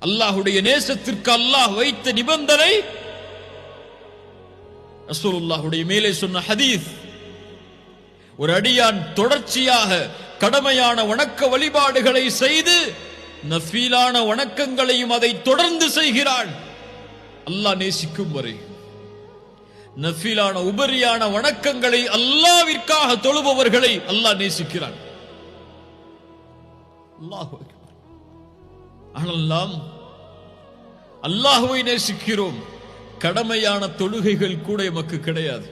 அல்லாஹுடைய நேசத்திற்கு அல்லாஹ் வைத்த நிபந்தனை. ரசூலுல்லாஹுடைய மேலே சொன்ன ஹதீஸ் ஒரு அடியான் தொடர்ச்சியாக கடமையான வணக்க வழிபாடுகளை செய்து நஃபீலான வணக்கங்களையும் அதை தொடர்ந்து செய்கிறான். அல்லாஹ் நேசிக்கும் வரை. நஃபீலான உபரியான வணக்கங்களை அல்லாவிற்காக தொழுபவர்களை அல்லாஹ் நேசிக்கிறான். அல்லாஹ் ஆனால் நாம் அல்லாஹுவை நேசிக்கிறோம். கடமையான தொழுகைகள் கூட எமக்கு கிடையாது.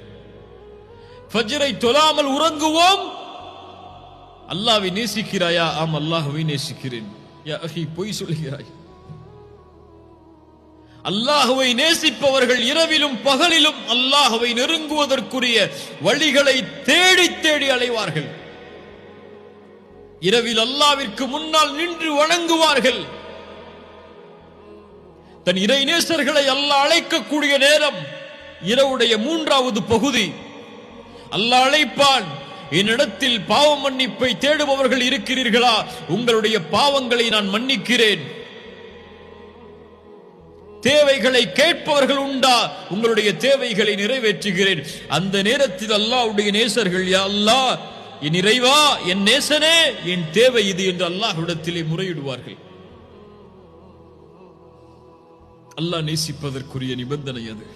ஃபஜ்ரை தொழாமல் உறங்குவோம். அல்லாவை நேசிக்கிறாயா? ஆம் அல்லாஹுவை நேசிக்கிறேன். யா அஹி பொய் சொல்கிறாய். அல்லாஹுவை நேசிப்பவர்கள் இரவிலும் பகலிலும் அல்லாஹுவை நெருங்குவதற்குரிய வழிகளை தேடி தேடி அலைவார்கள். இரவில் அல்லாவிற்கு முன்னால் நின்று வணங்குவார்கள். தன் இறை நேசர்களை அல்ல அழைக்கக்கூடிய நேரம் இரவுடைய மூன்றாவது பகுதி. அல்ல அழைப்பான் என்னிடத்தில் பாவ மன்னிப்பை தேடுபவர்கள் இருக்கிறீர்களா? உங்களுடைய பாவங்களை நான் மன்னிக்கிறேன். தேவைகளை கேட்பவர்கள் உண்டா? உங்களுடைய தேவைகளை நிறைவேற்றுகிறேன். அந்த நேரத்தில் அல்லாவுடைய நேசர்கள் யா அல்லாஹ் என் இறைவா என் நேசனே என் தேவை இது என்று அல்லாஹ்விடத்திலே முறையிடுவார்கள். அல்லாஹ் நேசிப்பதற்குரிய நிபந்தனை அது.